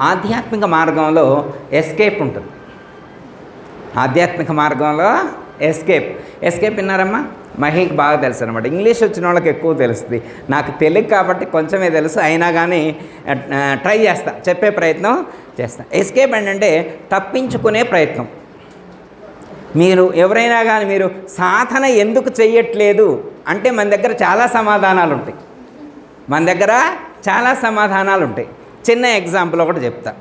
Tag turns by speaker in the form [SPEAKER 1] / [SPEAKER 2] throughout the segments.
[SPEAKER 1] ఆధ్యాత్మిక మార్గంలో ఎస్కేప్ ఉంటుంది. ఆధ్యాత్మిక మార్గంలో ఎస్కేప్. ఎస్కేప్ విన్నారమ్మా? మహీకి బాగా తెలుసు అనమాట ఇంగ్లీష్ వచ్చిన వాళ్ళకి ఎక్కువ తెలుస్తుంది. నాకు తెలుగు కాబట్టి కొంచెమే తెలుసు. అయినా కానీ ట్రై చేస్తా. చెప్పే ప్రయత్నం చేస్తా. ఎస్కేప్ ఏంటంటే తప్పించుకునే ప్రయత్నం. మీరు ఎవరైనా కానీ మీరు సాధన ఎందుకు చెయ్యట్లేదు అంటే మన దగ్గర చాలా సమాధానాలు ఉంటాయి మన దగ్గర చాలా సమాధానాలు ఉంటాయి చిన్న ఎగ్జాంపుల్ ఒకటి చెప్తా.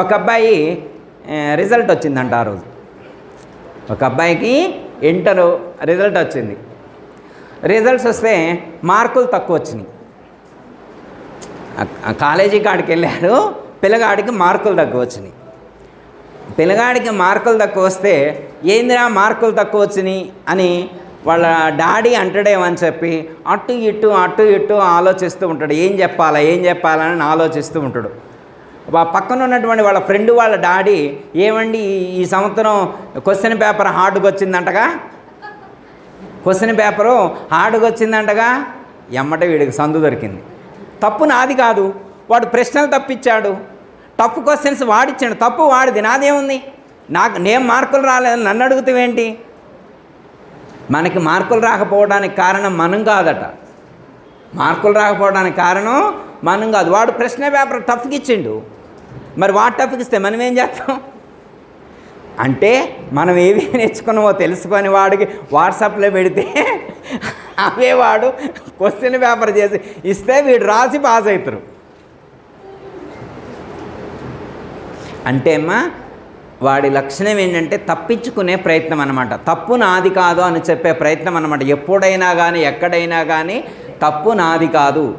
[SPEAKER 1] ఒక అబ్బాయి రిజల్ట్ వచ్చిందంట ఆ రోజు. ఒక అబ్బాయికి ఇంటర్ రిజల్ట్ వచ్చింది. రిజల్ట్స్ వస్తే మార్కులు తక్కువ వచ్చినాయి. కాలేజీ కాడికి వెళ్ళారు పిల్లగాడికి మార్కులు తక్కువ వచ్చినాయి. పిల్లగాడికి మార్కులు తక్కువ వస్తే ఏందిరా మార్కులు తక్కువ వచ్చినాయి? అని వాళ్ళ డాడీ అంటాడేమని చెప్పి అటు ఇటు అటు ఇటు ఆలోచిస్తూ ఉంటాడు. ఏం చెప్పాలా ఏం చెప్పాలని ఆలోచిస్తూ ఉంటాడు. వా- పక్కన ఉన్నటువంటి వాళ్ళ ఫ్రెండ్ వాళ్ళ డాడీ ఏమండి ఈ- సంవత్సరం క్వశ్చన్ పేపర్ హార్డ్గా వచ్చిందంటగా? క్వశ్చన్ పేపరు హార్డ్గా వచ్చిందంటగా? ఎమ్మట వీడికి సందు దొరికింది. తప్పు నాది కాదు. వాడు ప్రశ్నలు తప్పించాడు. తప్పు క్వశ్చన్స్ వాడిచ్చాడు. తప్పు వాడిది. నాదేముంది? నాకు నేను మార్కులు రాలేదు. నన్ను అడుగుతావేంటి? మనకి మార్కులు రాకపోవడానికి కారణం మనం కాదట. మార్కులు రాకపోవడానికి కారణం మనం కాదు. వాడు ప్రశ్న పేపర్ టఫ్కి ఇచ్చిండు. మరి వాడు టఫ్కి ఇస్తే మనం ఏం చేస్తాం? అంటే మనం ఏవి నేర్చుకున్నామో తెలుసుకొని వాడికి వాట్సాప్లో పెడితే అవే వాడు క్వశ్చన్ పేపర్ చేసి ఇస్తే వీడు రాసి పాస్ అవుతారు. అంటే అమ్మా వాడి లక్షణం ఏంటంటే తప్పించుకునే ప్రయత్నం అనమాట తప్పు నాది కాదు అని చెప్పే ప్రయత్నం అనమాట ఎప్పుడైనా కానీ ఎక్కడైనా కానీ తప్పు నాది కాదు.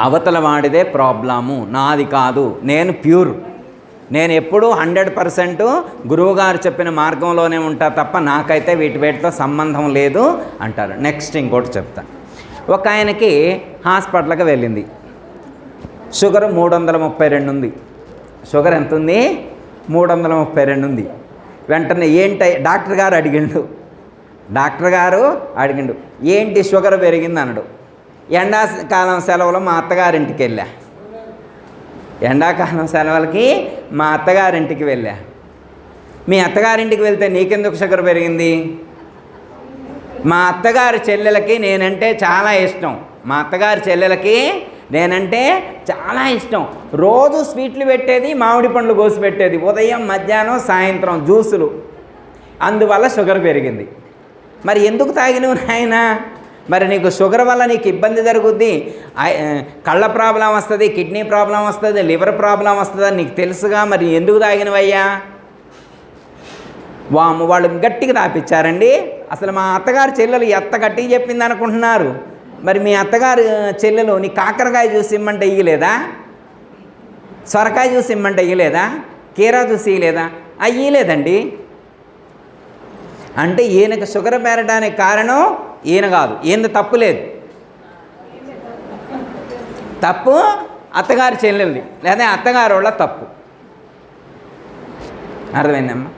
[SPEAKER 1] అవతల వాడిదే ప్రాబ్లము నాది కాదు. నేను ప్యూర్. నేను ఎప్పుడూ హండ్రెడ్ పర్సెంట్ గురువుగారు చెప్పిన మార్గంలోనే ఉంటా తప్ప నాకైతే వీటి వీటితో సంబంధం లేదు అంటారు. నెక్స్ట్ ఇంకోటి చెప్తా. ఒక ఆయనకి హాస్పిటల్కి వెళ్ళింది. షుగర్ మూడు వందల ముప్పై రెండు ఉంది. షుగర్ ఎంత ఉంది మూడు వందల ముప్పై రెండు ఉంది. వెంటనే ఏంటి డాక్టర్ గారు అడిగిండు. డాక్టర్ గారు అడిగిండు. ఏంటి షుగర్ పెరిగింది అన్నాడు. ఎండాకాలం సెలవులో మా అత్తగారింటికి వెళ్ళా. ఎండాకాలం సెలవులకి మా అత్తగారింటికి వెళ్ళా. మీ అత్తగారింటికి వెళ్తే నీకెందుకు షుగర్ పెరిగింది? మా అత్తగారి చెల్లెలకి నేనంటే చాలా ఇష్టం. మా అత్తగారి చెల్లెలకి నేనంటే చాలా ఇష్టం. రోజు స్వీట్లు పెట్టేది మామిడి పండ్లు కోసి పెట్టేది. ఉదయం మధ్యాహ్నం సాయంత్రం జ్యూసులు. అందువల్ల షుగర్ పెరిగింది. మరి ఎందుకు తాగినవు నాయన? మరి నీకు షుగర్ వల్ల నీకు ఇబ్బంది జరుగుద్ది? కళ్ళ ప్రాబ్లం వస్తుంది కిడ్నీ ప్రాబ్లం వస్తుంది లివర్ ప్రాబ్లం వస్తుంది అని నీకు తెలుసుగా మరి ఎందుకు తాగినవయ్యా? వాము వాళ్ళు గట్టిగా తాపించారండి అసలు మా అత్తగారు చెల్లెలు ఎత్త గట్టిగా చెప్పింది అనుకుంటున్నారు మరి మీ అత్తగారు చెల్లెలు నీ కాకరకాయ చూసి ఇమ్మంటే ఇయ్యలేదా? సొరకాయ చూసి ఇమ్మంటే ఇయ్యలేదా? కీరా చూసి ఇయ్యలేదా? అయ్యలేదండి అంటే ఈయనకు షుగర్ పెరగడానికి కారణం ఈయన కాదు. ఈయన తప్పు లేదు. తప్పు అత్తగారి చెల్లెలది. లేదా అత్తగారు వాళ్ళ తప్పు. అర్థమైందమ్మా?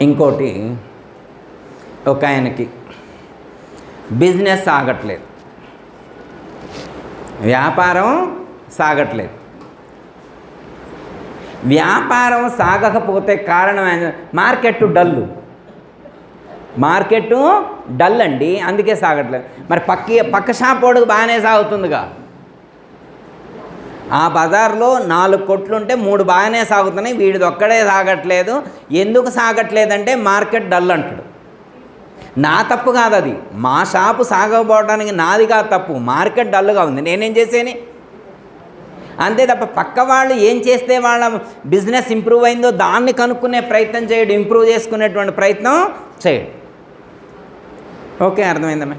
[SPEAKER 1] ఇంకోటి ఒక ఆయనకి బిజినెస్ సాగట్లేదు. వ్యాపారం సాగట్లేదు. వ్యాపారం సాగకపోతే కారణం ఏంది? Market dull. మార్కెట్ డల్ అండి అందుకే సాగట్లేదు. మరి పక్క పక్క షాప్ వాడికి బాగానే సాగుతుందిగా. ఆ బజార్లో నాలుగు కొట్లుంటే మూడు బాగానే సాగుతున్నాయి వీడిది ఒక్కడే సాగట్లేదు. ఎందుకు సాగట్లేదంటే మార్కెట్ డల్ అంటాడు నా తప్పు కాదు అది మా షాపు సాగకపోవడానికి నాది కాదు తప్పు. మార్కెట్ డల్గా ఉంది. నేనేం చేసేని? అంతే తప్ప పక్క వాళ్ళు ఏం చేస్తే వాళ్ళ బిజినెస్ ఇంప్రూవ్ అయిందో దాన్ని కనుక్కునే ప్రయత్నం చేయడు. ఇంప్రూవ్ చేసుకునేటువంటి ప్రయత్నం చేయడు. ఓకే అర్థమైందమ్మా?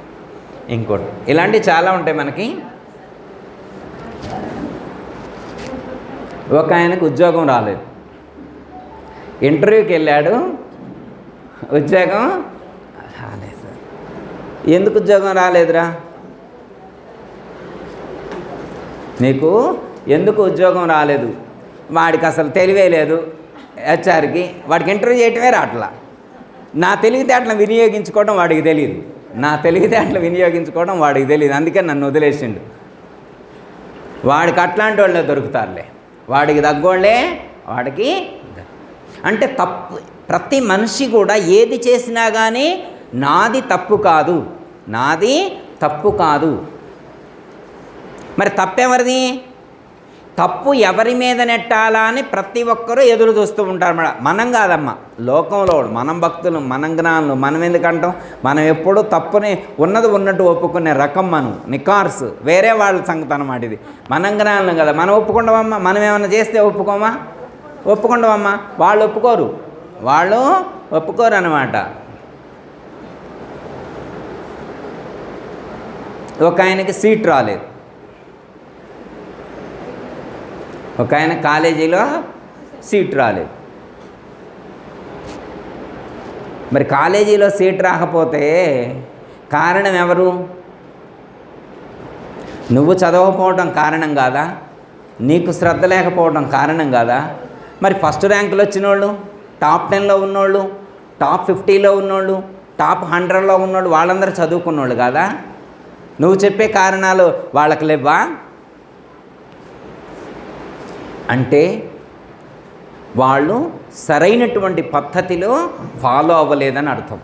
[SPEAKER 1] ఇంకోటి. ఇలాంటివి చాలా ఉంటాయి మనకి. ఒక ఆయనకు ఉద్యోగం రాలేదు. ఇంటర్వ్యూకి వెళ్ళాడు. ఉద్యోగం ఎందుకు ఉద్యోగం రాలేదురా? నీకు ఎందుకు ఉద్యోగం రాలేదు? వాడికి అసలు తెలివే లేదు హెచ్ఆర్కి. వాడికి ఇంటర్వ్యూ చేయటమే రావట్లా. నా తెలివితేటలను వినియోగించుకోవడం వాడికి తెలియదు నా తెలివితేటలు వినియోగించుకోవడం వాడికి తెలియదు అందుకే నన్ను వదిలేసిండు. వాడికి అట్లాంటి వాళ్ళే దొరుకుతారులే. వాడికి తగ్గోళ్ళే వాడికి అంటే తప్పు ప్రతి మనిషి కూడా ఏది చేసినా కానీ నాది తప్పు కాదు. నాది తప్పు కాదు. మరి తప్పెవరిది? తప్పు ఎవరి మీద నెట్టాలా అని ప్రతి ఒక్కరూ ఎదురు చూస్తూ ఉంటారు మన మనం కాదమ్మా. లోకంలో మనం భక్తులు మనం జ్ఞానులు. మనం ఎందుకంటాం? మనం ఎప్పుడూ తప్పుని ఉన్నది ఉన్నట్టు ఒప్పుకునే రకం మనం. నికార్స్. వేరే వాళ్ళ సంగతి అనమాట ఇది. మనం జ్ఞానులు కదా. మనం ఒప్పుకుంటామమ్మా. మనం ఏమైనా చేస్తే ఒప్పుకోమా? ఒప్పుకుంటామమ్మా. వాళ్ళు ఒప్పుకోరు. వాళ్ళు ఒప్పుకోరు అనమాట ఒక ఆయనకి సీట్ రాలేదు. ఒక ఆయన కాలేజీలో సీట్ రాలేదు. మరి కాలేజీలో సీట్ రాకపోతే కారణం ఎవరు? నువ్వు చదవకపోవడం కారణం కాదా? నీకు శ్రద్ధ లేకపోవడం కారణం కాదా? మరి ఫస్ట్ ర్యాంకులు వచ్చిన వాళ్ళు టాప్ టెన్లో ఉన్నోళ్ళు టాప్ ఫిఫ్టీలో ఉన్నోళ్ళు టాప్ హండ్రెడ్లో ఉన్నోళ్ళు వాళ్ళందరూ చదువుకున్నోళ్ళు కాదా? నువ్వు చెప్పే కారణాలు వాళ్ళకి లేవా అంటే వాళ్ళు సరైనటువంటి పద్ధతిలో ఫాలో అవ్వలేదని అర్థం.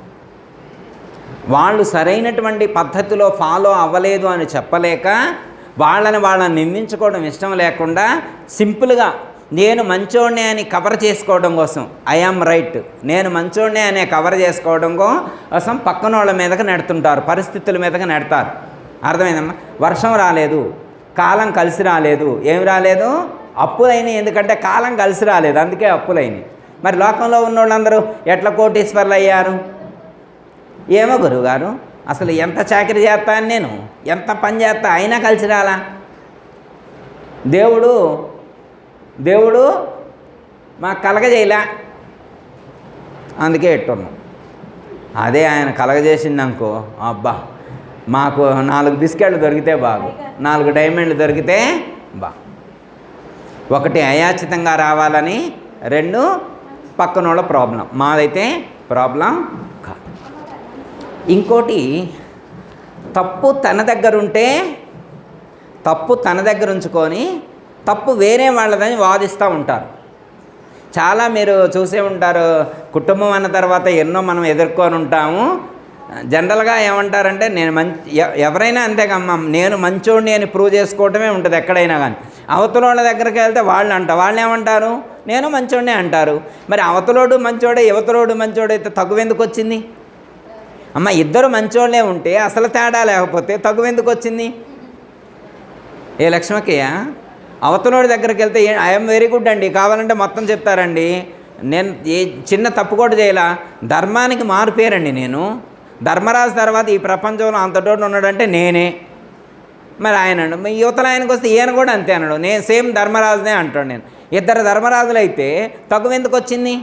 [SPEAKER 1] వాళ్ళు సరైనటువంటి పద్ధతిలో ఫాలో అవ్వలేదు అని చెప్పలేక వాళ్ళని వాళ్ళని నిందించుకోవడం ఇష్టం లేకుండా సింపుల్గా నేను మంచోడినే అని కవర్ చేసుకోవడం కోసం ఐఆమ్ రైట్ నేను మంచోడినే అనే కవర్ చేసుకోవడం కోసం పక్కన వాళ్ళ మీదకి నెడుతుంటారు పరిస్థితుల మీదకి నెడతారు. అర్థమైందమ్మా? వర్షం రాలేదు కాలం కలిసి రాలేదు. ఏం రాలేదు? అప్పులైనవి ఎందుకంటే కాలం కలిసి రాలేదు. అందుకే అప్పులైనవి మరి లోకంలో ఉన్న వాళ్ళందరూ ఎట్లా కోటీశ్వర్లు అయ్యారు? ఏమో గురువుగారు అసలు ఎంత చాకరీ చేస్తాను నేను? ఎంత పని చేస్తా? అయినా కలిసి రాలా? దేవుడు దేవుడు మాకు కలగజేయలే? అందుకే ఎట్టున్నాం అదే ఆయన కలగజేసిందనుకో అబ్బా! మాకు నాలుగు బిస్కెట్లు దొరికితే బాగు. నాలుగు డైమండ్లు దొరికితే బా. ఒకటి అయాచితంగా రావాలని రెండు పక్కనోళ్ళ ప్రాబ్లం. మాదైతే ప్రాబ్లం కాదు. ఇంకోటి తప్పు తన దగ్గర ఉంటే తప్పు తన దగ్గర ఉంచుకొని తప్పు వేరే వాళ్ళదని వాదిస్తూ ఉంటారు. చాలా మీరు చూసే ఉంటారు కుటుంబం అన్న తర్వాత ఎన్నో మనం ఎదుర్కొని ఉంటాము. జనరల్గా ఏమంటారంటే నేను మంచి ఎవరైనా అంతేకమ్మా నేను మంచోడిని అని ప్రూవ్ చేసుకోవటమే ఉంటుంది ఎక్కడైనా కానీ అవతల వాళ్ళ దగ్గరికి వెళ్తే వాళ్ళు అంట వాళ్ళు ఏమంటారు? నేను మంచోడినే అంటారు. మరి అవతలోడు మంచోడే యువతలోడు మంచోడైతే తగువెందుకు వచ్చింది? అమ్మ ఇద్దరు మంచోళ్ళే ఉంటే అసలు తేడా లేకపోతే తగువెందుకు వచ్చింది? ఏ లక్ష్మక్కయ్య అవతలోడి దగ్గరికి వెళ్తే ఐఎమ్ వెరీ గుడ్ అండి కావాలంటే మొత్తం చెప్తారండి. నేను ఏ చిన్న తప్పు కూడా చేయలా. ధర్మానికి మారిపోయారండి నేను. ధర్మరాజు తర్వాత ఈ ప్రపంచంలో అంతటోడు ఉన్నాడంటే నేనే. మరి ఆయన మీ యువతల ఆయనకు వస్తే ఈయన కూడా అంతే అన్నాడు. నేను సేమ్ ధర్మరాజునే అంటాడు నేను. ఇద్దరు ధర్మరాజులు అయితే తక్కువ ఎందుకు వచ్చింది?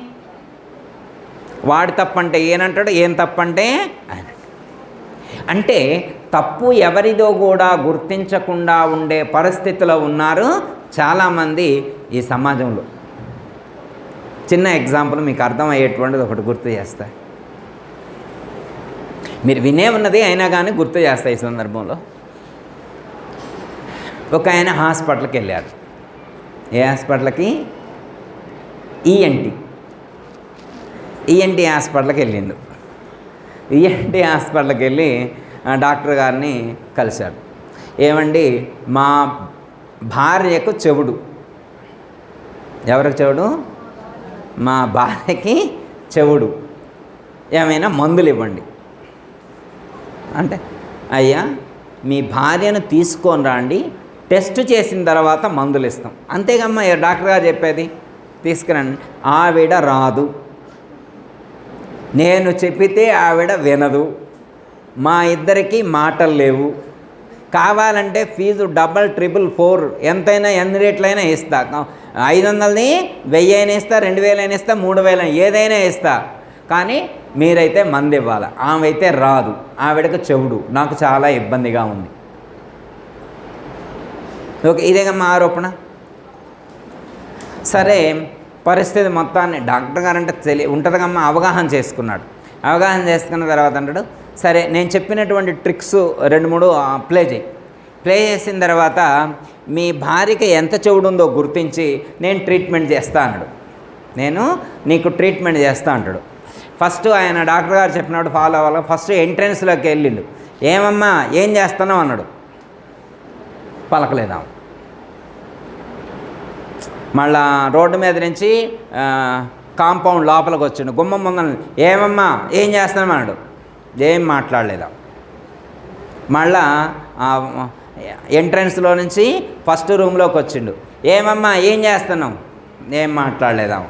[SPEAKER 1] వాడు తప్పంటే ఈయనంటాడు ఏం తప్పంటే ఆయన అంటే తప్పు ఎవరిదో కూడా గుర్తించకుండా ఉండే పరిస్థితిలో ఉన్నారు చాలామంది ఈ సమాజంలో. చిన్న ఎగ్జాంపుల్ మీకు అర్థమయ్యేటువంటిది ఒకటి గుర్తు చేస్తాయి మీరు వినే ఉన్నది అయినా కానీ గుర్తు చేస్తాయి ఈ సందర్భంలో. ఒక ఆయన హాస్పిటల్కి వెళ్ళారు. ఏ హాస్పిటల్కి? ఈఎన్టీ. ఈఎన్టీ హాస్పిటల్కి వెళ్ళిండు. ఈఎన్టీ హాస్పిటల్కి వెళ్ళి డాక్టర్ గారిని కలిశాడు ఏమండి? మా భార్యకు చెవుడు. ఎవరికి చెవుడు? మా భార్యకి చెవుడు. ఏమైనా మందులు ఇవ్వండి. అంటే అయ్యా మీ భార్యను తీసుకొని రండి టెస్ట్ చేసిన తర్వాత మందులు ఇస్తాం. అంతేగమ్మా డాక్టర్ గారు చెప్పేది? తీసుకురండి. ఆవిడ రాదు. నేను చెప్పితే ఆవిడ వినదు. మా ఇద్దరికి మాటలు లేవు. కావాలంటే ఫీజు డబల్ ట్రిపుల్ ఫోర్ ఎంతైనా ఎన్ని రేట్లైనా ఇస్తా. ఐదు వందలని వెయ్యి అయినా ఇస్తా రెండు వేలైనా అయినా ఇస్తా మూడు వేలైనా ఏదైనా ఇస్తా. కానీ మీరైతే మంది ఇవ్వాలి ఆమె అయితే రాదు. ఆవిడకు చెవుడు. నాకు చాలా ఇబ్బందిగా ఉంది. ఓకే ఇదేగా మా ఆరోపణ. సరే పరిస్థితి మొత్తాన్ని డాక్టర్ గారు అంటే తెలి ఉంటుందిగమ్మా అవగాహన చేసుకున్నాడు. అవగాహన చేసుకున్న తర్వాత అంటాడు సరే నేను చెప్పినటువంటి ట్రిక్స్ రెండు మూడు ప్లే చేయి. ప్లే చేసిన తర్వాత మీ భార్యకి ఎంత చెవుడుందో గుర్తించి నేను ట్రీట్మెంట్ చేస్తా అన్నాడు. నేను నీకు ట్రీట్మెంట్ చేస్తా అంటాడు. ఫస్ట్ ఆయన డాక్టర్ గారు చెప్పినప్పుడు ఫాలో అవ్వాలి ఫస్ట్ ఎంట్రన్స్లోకి వెళ్ళిండు. ఏమమ్మా ఏం చేస్తున్నావు అన్నాడు. పలకలేదాం. మళ్ళా రోడ్డు మీద నుంచి కాంపౌండ్ లోపలికి వచ్చిండు. గుమ్మం ముందర ఏమమ్మా ఏం చేస్తానో అన్నాడు. ఏం మాట్లాడలేదా. మళ్ళా ఎంట్రన్స్లో నుంచి ఫస్ట్ రూమ్లోకి వచ్చిండు. ఏమమ్మా ఏం చేస్తున్నావు? ఏం మాట్లాడలేదాం.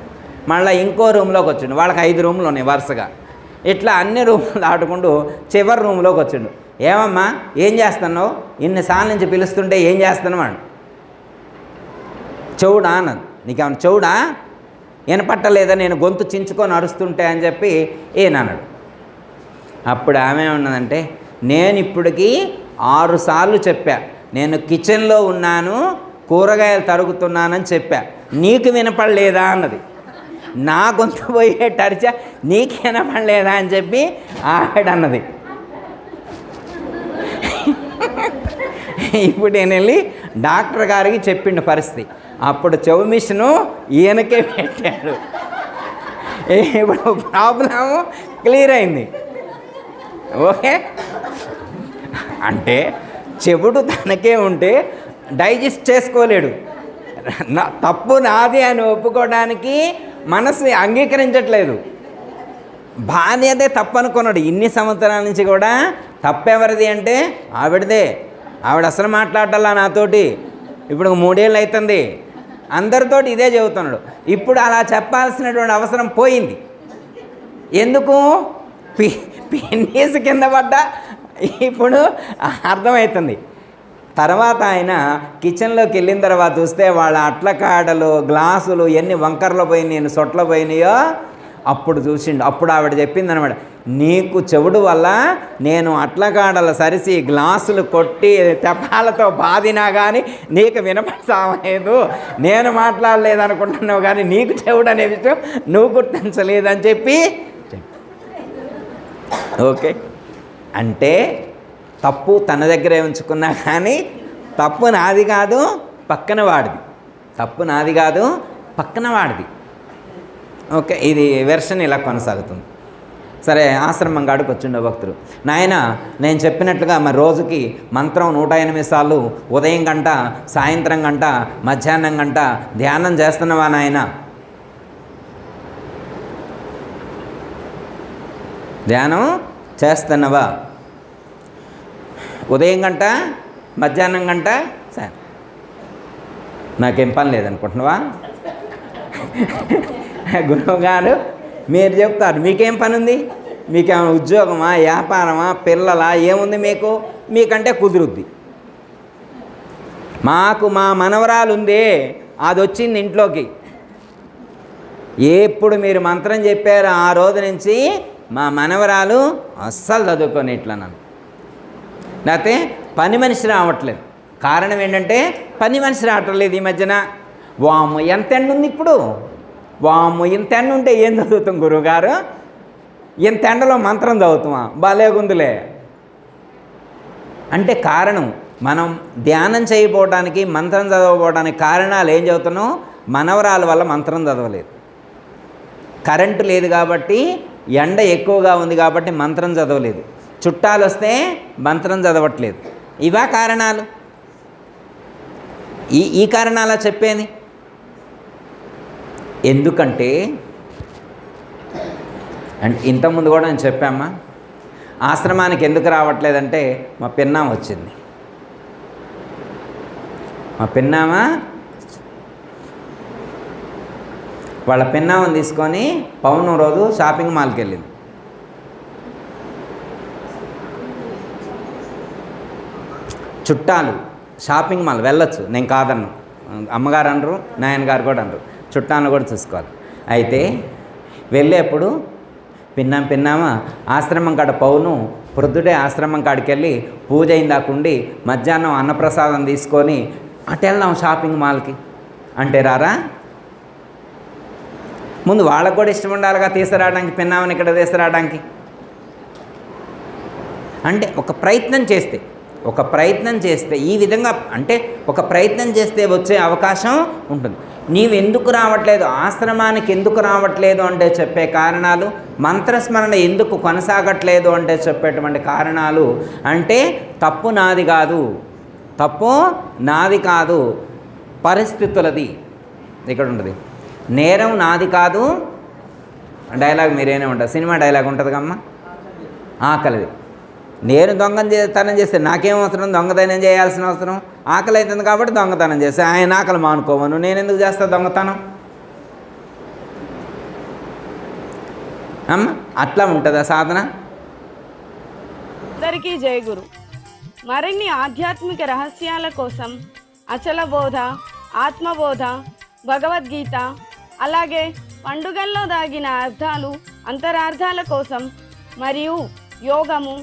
[SPEAKER 1] మళ్ళీ ఇంకో రూమ్లోకి వచ్చిండు. వాళ్ళకి ఐదు రూములు ఉన్నాయి వరుసగా. ఇట్లా అన్ని రూములు దాటుకుంటూ చివరి రూమ్లోకి వచ్చిండు. ఏమమ్మా ఏం చేస్తున్నావు? ఇన్నిసార్లు నుంచి పిలుస్తుంటే ఏం చేస్తున్నావు? అన్నాడు చెవుడా అన్నది. నీకేమన్నా చెవుడా వినపట్టలేదా? నేను గొంతు చించుకొని అరుస్తుంటే అని చెప్పి ఏనన్నాడు అప్పుడు ఆమె ఉన్నదంటే నేను ఇప్పటికి ఆరుసార్లు చెప్పా. నేను కిచెన్లో ఉన్నాను కూరగాయలు తరుగుతున్నానని చెప్పా. నీకు వినపడలేదా? అన్నది. నా గొంతు పోయే టర్చ నీకు అని చెప్పి ఆడన్నది ఇప్పుడు నేను వెళ్ళి డాక్టర్ గారికి చెప్పిండు పరిస్థితి. అప్పుడు చెవు మిషను ఈయనకే పెట్టాడు. ఇప్పుడు ప్రాబ్లము క్లియర్ అయింది. ఓకే? అంటే చెవుడు తనకే ఉంటే డైజెస్ట్ చేసుకోలేడు. నా తప్పు నాది అని ఒప్పుకోవడానికి మనసు అంగీకరించట్లేదు. భార్య తప్పనుకున్నాడు. ఇన్ని సంవత్సరాల నుంచి కూడా తప్పెవరిది అంటే ఆవిడదే. ఆవిడ అసలు మాట్లాడాలా నాతోటి? ఇప్పుడు మూడేళ్ళు అవుతుంది అందరితోటి ఇదే చెబుతున్నాడు. ఇప్పుడు అలా చెప్పాల్సినటువంటి అవసరం పోయింది. ఎందుకు? పి పిన్నీస్ కింద పడ్డా? ఇప్పుడు అర్థమవుతుంది తర్వాత ఆయన కిచెన్లోకి వెళ్ళిన తర్వాత చూస్తే వాళ్ళ అట్లకాడలు గ్లాసులు ఎన్ని వంకర్లు పోయినాయి సొట్ల పోయినాయో అప్పుడు చూసిండు. అప్పుడు ఆవిడ చెప్పింది అనమాట నీకు చెవుడు వల్ల నేను అట్లకాడలు సరిసి గ్లాసులు కొట్టి తెప్పాలతో బాధినా కానీ నీకు వినపడసాలేదు నేను మాట్లాడలేదు అనుకుంటున్నావు కానీ నీకు చెవుడు అనే విషయం నువ్వు గుర్తించలేదని చెప్పి ఓకే. అంటే తప్పు తన దగ్గరే ఉంచుకున్నా కానీ తప్పు నాది కాదు పక్కన వాడిది. తప్పు నాది కాదు పక్కన వాడిది. ఓకే ఇది వెర్షన్ ఇలా కొనసాగుతుంది. సరే ఆశ్రమం కాడికి వచ్చిండో భక్తుడు. నాయన నేను చెప్పినట్లుగా మరి రోజుకి మంత్రం నూట ఎనిమిది సార్లు ఉదయం గంట సాయంత్రం గంట మధ్యాహ్నం గంట ధ్యానం చేస్తున్నావా నాయన? ధ్యానం చేస్తున్నావా? ఉదయం గంట మధ్యాహ్నం గంట? సార్. నాకేం పని లేదనుకుంటున్నావా? గురువు గారు మీరు చెప్తారు మీకేం పని ఉంది మీకేమైనా ఉద్యోగమా వ్యాపారమా పిల్లలా ఏముంది మీకు? మీకంటే కుదురుద్ది. మాకు మా మనవరాలు ఉందే అది వచ్చింది ఇంట్లోకి. ఎప్పుడు మీరు మంత్రం చెప్పారో ఆ రోజు నుంచి మా మనవరాలు అస్సలు చదువుకొని ఇట్లా నన్ను. లేకపోతే పని మనిషి రావట్లేదు. కారణం ఏంటంటే పని మనిషి రావట్లేదు ఈ మధ్యన. వాము ఎంత ఎండ ఉంది ఇప్పుడు? వాము ఇంత ఎండ ఉంటే ఏం చదువుతాం గురువుగారు? ఇంత ఎండలో మంత్రం చదువుతామా? భలేగుందిలే అంటే కారణం మనం ధ్యానం చేయకపోవడానికి మంత్రం చదవకపోవడానికి కారణాలు ఏం చదువుతున్నాం? మనవరాల వల్ల మంత్రం చదవలేదు. కరెంటు లేదు కాబట్టి ఎండ ఎక్కువగా ఉంది కాబట్టి మంత్రం చదవలేదు. చుట్టాలు వస్తే మంత్రం చదవట్లేదు. ఇవా కారణాలు? ఈ ఈ కారణాలా చెప్పేది? ఎందుకంటే అండ్ ఇంతకుముందు కూడా నేను చెప్పామా ఆశ్రమానికి ఎందుకు రావట్లేదంటే మా పిన్నామ వచ్చింది. మా పిన్నామ వాళ్ళ పిన్నామని తీసుకొని పౌర్ణం రోజు షాపింగ్ మాల్కి వెళ్ళింది. చుట్టాలు షాపింగ్ మాల్ వెళ్ళొచ్చు. నేను కాదన్ను. అమ్మగారు అనరు నాయనగారు కూడా అనరు. చుట్టాలను కూడా చూసుకోవాలి. అయితే వెళ్ళేప్పుడు పిన్నాం పిన్నామా ఆశ్రమం కాడ పౌను ప్రొద్దుడే ఆశ్రమం కాడికి వెళ్ళి పూజ అయిందాకుండి మధ్యాహ్నం అన్నప్రసాదం తీసుకొని అటు వెళ్దాం షాపింగ్ మాల్కి. అంటే రారా? ముందు వాళ్ళకు కూడా ఇష్టం ఉండాలిగా తీసుకురావడానికి పిన్నామని ఇక్కడ తీసుకురావడానికి. అంటే ఒక ప్రయత్నం చేస్తే ఒక ప్రయత్నం చేస్తే ఈ విధంగా అంటే ఒక ప్రయత్నం చేస్తే వచ్చే అవకాశం ఉంటుంది. నీవు ఎందుకు రావట్లేదు? ఆశ్రమానికి ఎందుకు రావట్లేదు అంటే చెప్పే కారణాలు మంత్రస్మరణ ఎందుకు కొనసాగట్లేదు అంటే చెప్పేటువంటి కారణాలు అంటే తప్పు నాది కాదు. తప్పు నాది కాదు. పరిస్థితులది. ఇక్కడ ఉంటుంది. నేరం నాది కాదు. డైలాగ్ మీరేనే ఉంటారు. సినిమా డైలాగ్ ఉంటుంది కమ్మా? ఆకలిది. నేను దొంగతనం చేస్తే నాకేం అవసరం? దొంగతనం చేయాల్సిన అవసరం? ఆకలి అవుతుంది కాబట్టి దొంగతనం చేస్తే. ఆయన ఆకలి మానుకోమను. నేను ఎందుకు చేస్తా దొంగతనం? అమ్మ అట్లా ఉంటుందా సాధన?
[SPEAKER 2] అందరికీ జయగురు మరిన్ని ఆధ్యాత్మిక రహస్యాల కోసం అచల బోధ ఆత్మబోధ భగవద్గీత అలాగే పండుగల్లో దాగిన అర్థాలు అంతరార్థాల కోసం మరియు యోగము